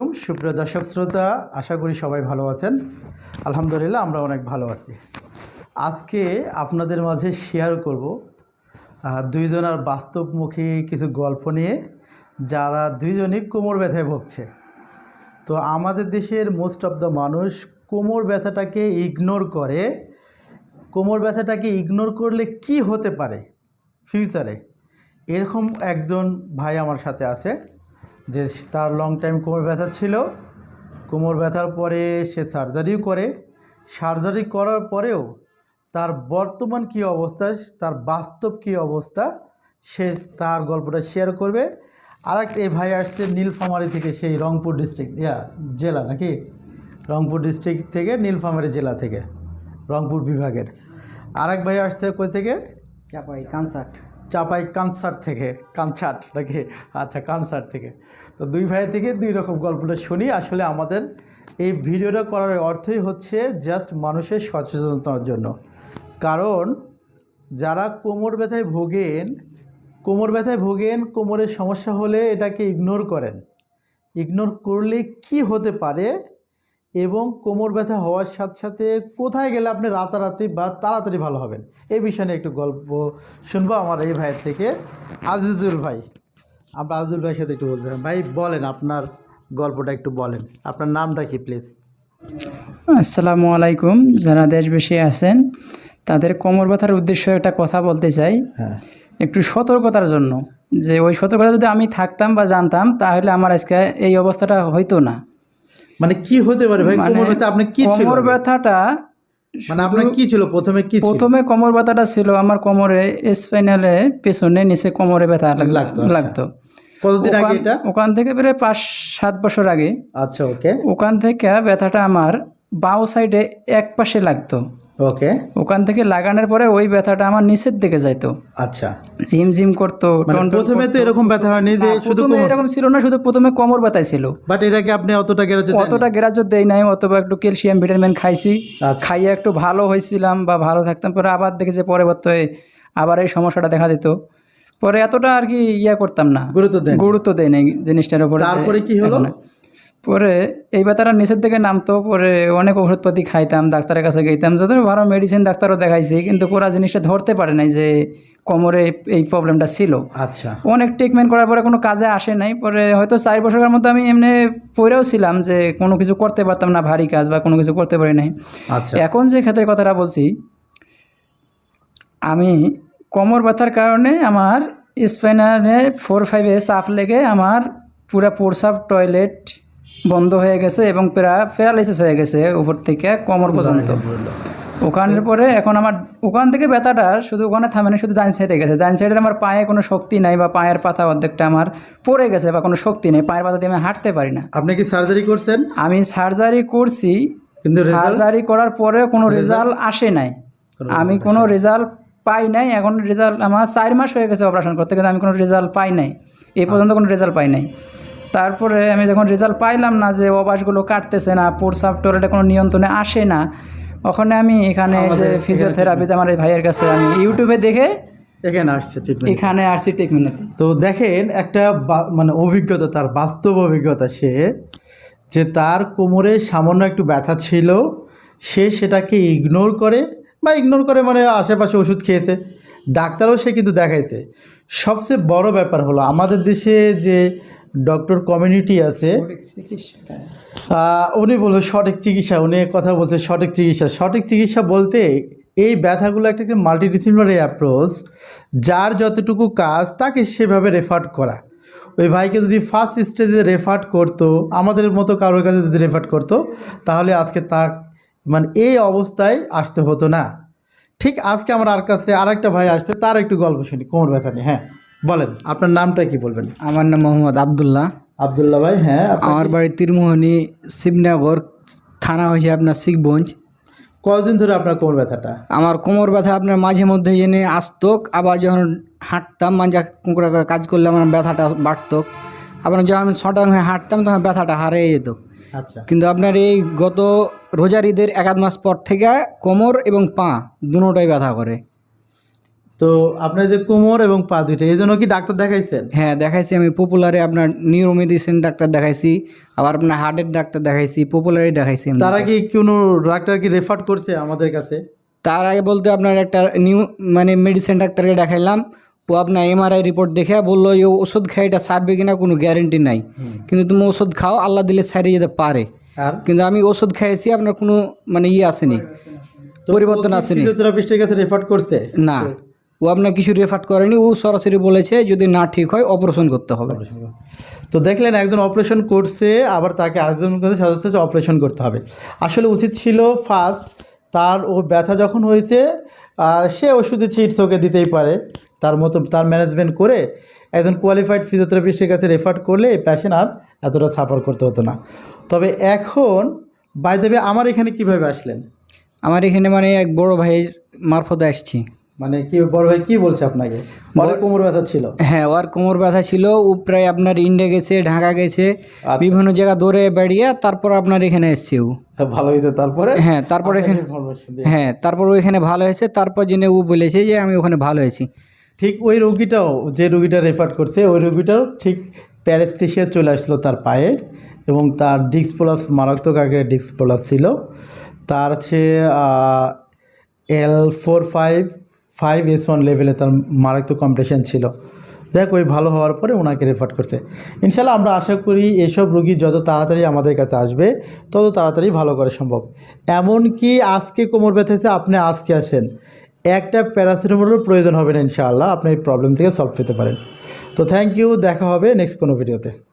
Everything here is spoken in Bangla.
সুপ্রিয় দর্শক শ্রোতা, আশা করি সবাই ভালো আছেন। আলহামদুলিল্লাহ, আমরা অনেক ভালো আছি। আজকে আপনাদের মাঝে শেয়ার করব দুইজনার বাস্তবমুখী কিছু গল্প নিয়ে, যারা দুইজনই কোমর ব্যথায় ভুগছে। তো আমাদের দেশের মোস্ট অফ দ্য মানুষ কোমর ব্যথাটাকে ইগনোর করে। কোমর ব্যথাটাকে ইগনোর করলে কি হতে পারে? ফিউচারে এরকম একজন ভাই আমার সাথে আছে। যে তার লং টাইম কোমর ব্যথা ছিল, কোমর ব্যথার পরে সে সার্জারিও করে। সার্জারি করার পরেও তার বর্তমান কী অবস্থা, তার বাস্তব কী অবস্থা, সে তার গল্পটা শেয়ার করবে। আর একটা এই ভাই আসছে নীলফামারী থেকে, সেই রংপুর ডিস্ট্রিক্ট ইয়া, জেলা নাকি? রংপুর ডিস্ট্রিক্ট থেকে, নীলফামারি জেলা থেকে, রংপুর বিভাগের। আর এক ভাই আসছে কই থেকে? চাপাই কনসার্ট চাপাই কানসার্ট থেকে কানসার্ট নাকি? আচ্ছা কানসার্ট থেকে। তো দুই ভাই থেকে দুই রকম গল্পটা শুনি। আসলে আমাদের এই ভিডিওটা করার অর্থই হচ্ছে জাস্ট মানুষের সচেতনতার জন্য। কারণ যারা কোমর ব্যথায় ভোগেন, কোমর ব্যথায় ভোগেন, কোমরের সমস্যা হলে এটাকে ইগনোর করেন। ইগনোর করলে কি হতে পারে? এবং কোমর ব্যথা হওয়ার সাথে সাথে কোথায় গেলে আপনি রাতারাতি বা তাড়াতাড়ি ভালো হবেন? এই বিষয়ে নিয়ে একটু গল্প শুনব আমার এই ভাইয়ের থেকে আজিজুল ভাই। আমরা আজিজুল ভাইয়ের সাথে একটু বলতে ভাই বলেন আপনার গল্পটা একটু বলেন। আপনার নামটা কি প্লিজ আসসালামু আলাইকুম। যারা দেশবাসী আছেন তাদের কোমর ব্যথার উদ্দেশ্যে একটা কথা বলতে চাই। হ্যাঁ। একটু সতর্কতার জন্য। যে ওই সতর্কতা যদি আমি থাকতাম বা জানতাম তাহলে আমার আজকে এই অবস্থাটা হইতো না। মানে কি হতে পারে ভাই? মানে কোমর ব্যথা আপনি কি ছিল? কোমর ব্যথাটা মানে আপনার কি ছিল? প্রথমে কি ছিল? প্রথমে কোমর ব্যথাটা ছিল আমার কোমরে স্পাইনালে পেছনে নিচে কোমরে ব্যথা লাগ- লাগতো, আচ্ছা। লাগতো। কতদিন আগে ওখান- এটা? ওখান থেকে প্রায় পাঁচ সাত বছর আগে। আচ্ছা ওকে। ওখান থেকে ব্যথাটা আমার বাও সাইডে এক পাশে লাগতো। ওকে ওখান থেকে লাগানোর পরে ওই ব্যথাটা আমার নিচের দিকে যাইতো। আচ্ছা। ঝিম ঝিম করতো মানে প্রথমে তো এরকম ব্যথা হয়নি শুধু এরকম ছিল না শুধু প্রথমে কোমর ব্যথায় ছিল। বাট এটাকে আপনি অতটা গ্যারেজ অতটা গ্রাহ্য দেই নাই অথবা একটু ক্যালসিয়াম ভিটামিন খাইছি। আচ্ছা। খাইয়ে একটু ভালো হয়েছিলাম বা ভালো থাকতাম পরে আবার দেখে যে পরবর্তী আবার এই সমস্যাটা দেখা দিত। পরে এতটা আর কি ইয়া করতাম না। গুরুত্ব দেন গুরুত্ব দেয় নাই জিনিসটার উপরে। তারপরে কি হলো? পরে এই ব্যথাটা নিচের দিকে নামতো পরে অনেক ওষুধপাতি খাইতাম ডাক্তারের কাছে গেতাম যত ভালো মেডিসিন ডাক্তারও দেখাইছি কিন্তু ওরা জিনিসটা ধরতে পারে নাই যে কোমরে এই প্রবলেমটা ছিল। আচ্ছা। অনেক ট্রিটমেন্ট করার পরে কোনো কাজে আসে নাই পরে হয়তো চার বছরের মধ্যে আমি এমনি পড়েও ছিলাম যে কোনো কিছু করতে পারতাম না ভারী কাজ বা কোনো কিছু করতে পারি নাই। আচ্ছা। এখন যে ক্ষেত্রের কথাটা বলছি আমি কোমর ব্যথার কারণে আমার স্পাইনালে ফোর ফাইভে চাপ লেগে আমার পুরা প্রসাব টয়লেট বন্ধ হয়ে গেছে এবং প্রা প্যারালাইসিস হয়ে গেছে উপর থেকে কোমর পর্যন্ত। ওখানের পরে এখন আমার ওখান থেকে ব্যথাটা শুধু ওখানে থামে না শুধু ডাইন সাইডে গেছে। ডাইন সাইডে আমার পায়ে কোনো শক্তি নাই বা পায়ের পাতা অর্ধেকটা আমার পড়ে গেছে বা কোনো শক্তি নেই পায়ের পাতা দিয়ে আমি হাঁটতে পারি না। আপনি কি সার্জারি করছেন? আমি সার্জারি করছি কিন্তু সার্জারি করার পরে কোনো রেজাল্ট আসে নাই। আমি কোনো রেজাল্ট পাই নাই এখন রেজাল্ট আমার চার মাস হয়ে গেছে অপারেশন করতে কিন্তু আমি কোনো রেজাল্ট পাই নাই। এই পর্যন্ত কোনো রেজাল্ট পাই নাই। তারপরে আমি যখন রেজাল্ট পাইলাম না যে অবাসগুলো কাটতেছে না প্রসাব টয়লেটে কোনো নিয়ন্ত্রণে আসে না ওখানে আমি এখানে যে ফিজিওথেরাপিতে আমার এই ভাইয়ের কাছে আমি ইউটিউবে দেখে এখানে আসছে ট্রিটমেন্ট এখানে আসছি টেকমিনাতে তো দেখেন একটা মানে অভিজ্ঞতা তার বাস্তব অভিজ্ঞতা সে যে তার কোমরে সামান্য একটু ব্যথা ছিল সে সেটাকে ইগনোর করে বা ইগনোর করে মানে আশেপাশে ওষুধ খেয়েছে। ডাক্তারও সে কিন্তু দেখাইছে। সবচেয়ে বড় ব্যাপার হলো আমাদের দেশে যে ডক্টর কমিউনিটি আছে। উনি বলবে সঠিক চিকিৎসা উনি কথা বলছে সঠিক চিকিৎসা। সঠিক চিকিৎসা বলতে এই ব্যথাগুলো একটা মাল্টিডিসিপ্লিনারি অ্যাপ্রোচ যার যতটুকু কাজ তাকে সেভাবে রেফার করা। ওই ভাইকে যদি ফার্স্ট স্টেজে রেফার করতো আমাদের মতো কারোর কাছে যদি রেফার করতো তাহলে আজকে তা মানে এই অবস্থায় আসতে হতো না। ঠিক আজকে আমার আর কাছে আর একটা ভাই আসছে তার একটু গল্প শুনি কোমর ব্যথা নিয়ে হ্যাঁ। বলেন আপনার নামটা কি বলবেন? আমার নাম মোহাম্মদ আবদুল্লাহ। আবদুল্লাহ ভাই হ্যাঁ আমার বাড়ি তীরমোহনী শিবনগর থানা হয়েছে আপনার শিখগঞ্জ। কতদিন ধরে আপনার কোমর ব্যথাটা? আমার কোমর ব্যথা আপনার মাঝে মধ্যে এনে আসতো আবার যখন হাঁটতাম মাঞ্জা কুকুরা কাজ করলে আমার ব্যথাটা বাড়তো আবার যখন আমি শটাং হয়ে হাঁটতাম তখন ব্যথাটা হারিয়ে যেত। আচ্ছা। কিন্তু আপনার এই গত রোজার ঈদের এক আধ মাস পর থেকে কোমর এবং পা দুটোটাই ব্যথা করে। তো আপনাদের কোমর এবং পা দুইটা এই জন্য কি ডাক্তার দেখাইছেন? হ্যাঁ দেখাইছি আমি পপুলারে আপনার নিউরো মেডিসিন ডাক্তার দেখাইছি আবার আপনার হার্টের ডাক্তার দেখাইছি পপুলারে দেখাইছি তারা কি কোনো ডাক্তার কি রেফার করছে আমাদের কাছে? তার আগে বলতে আপনার একটা নিউ মানে মেডিসিন ডাক্তারকে দেখাইলাম ও আপনার এমআরআই রিপোর্ট দেখে বলল এই ওষুধ খাই এটা সারবে কিনা কোনো গ্যারেন্টি নাই। কিন্তু তুমি ওষুধ খাও আল্লাহ দিলে সারিয়ে যেতে পারে। আর? কিন্তু আমি ওষুধ খাইছি আপনার কোনো মানে ইয়ে আসেনি পরিবর্তন আসেনি। ফিজিওথেরাপিস্টের কাছে রেফার করছে? না। ও আপনার কিছু রেফার করেনি ও সরাসরি বলেছে যদি না ঠিক হয় অপারেশন করতে হবে। তো দেখলেন একজন অপারেশন করছে আবার তাকে আরেকজন কাছে সাজেস্ট হচ্ছে অপারেশন করতে হবে। আসলে উচিত ছিল ফার্স্ট তার ও ব্যথা যখন হয়েছে সে ওষুধের চিটস ওকে দিতেই পারে। তার মতো তার ম্যানেজমেন্ট করে একজন কোয়ালিফাইড ফিজিওথেরাপিস্টের কাছে রেফার করলে এই প্যাশেন্ট আর এতটা সাফার করতে হতো না। তবে এখন বাই দেবে আমার এখানে কীভাবে আসলেন? আমার এখানে মানে এক বড় ভাইয়ের মারফতে আসছি। মানে কি বড় ভাই কি বলছে আপনাকে? অনেক কোমর ব্যথা ছিল? হ্যাঁ ওর কোমর ব্যথা ছিল ও প্রায় আপনার ইন্ডিয়া গেছে ঢাকা গেছে আচ্ছা। বিভিন্ন জায়গা দৌড়ে বেড়িয়ে তারপর আপনার এখানে এসছে ও। ভালো হয়েছে তারপরে? হ্যাঁ তারপর এখানে হ্যাঁ তারপর ও এখানে ভালো হয়েছে তারপর জেনে ও বলেছে যে আমি ওখানে ভালো হয়েছি। ঠিক ওই রোগীটাও যে রোগীটা রেফার করছে ওই রোগীটাও ঠিক প্যারেস্থেশিয়া চলে আসলো তার পায়ে এবং তার ডিস্ক প্লাস মারাত্মক আগে ডিস্ক প্লাস ছিল। তার হচ্ছে L four five five S one লেভেলে তার মারাত্মক কম্পিটিশান ছিল। দেখ, ওই ভালো হওয়ার পরে ওনাকে রেফার করছে। ইনশাল্লাহ আমরা আশা করি এসব রুগী যত তাড়াতাড়ি আমাদের কাছে আসবে, তত তাড়াতাড়ি ভালো করা সম্ভব। এমনকি আজকে কোমর ব্যথা আপনি আজকে আসেন। একটা প্যারাসিটামলের প্রয়োজন হবে না ইনশাআল্লাহ আপনি এই প্রবলেম থেকে সলভ পেতে পারেন। তো থ্যাংক ইউ দেখা হবে নেক্সট কোনো ভিডিওতে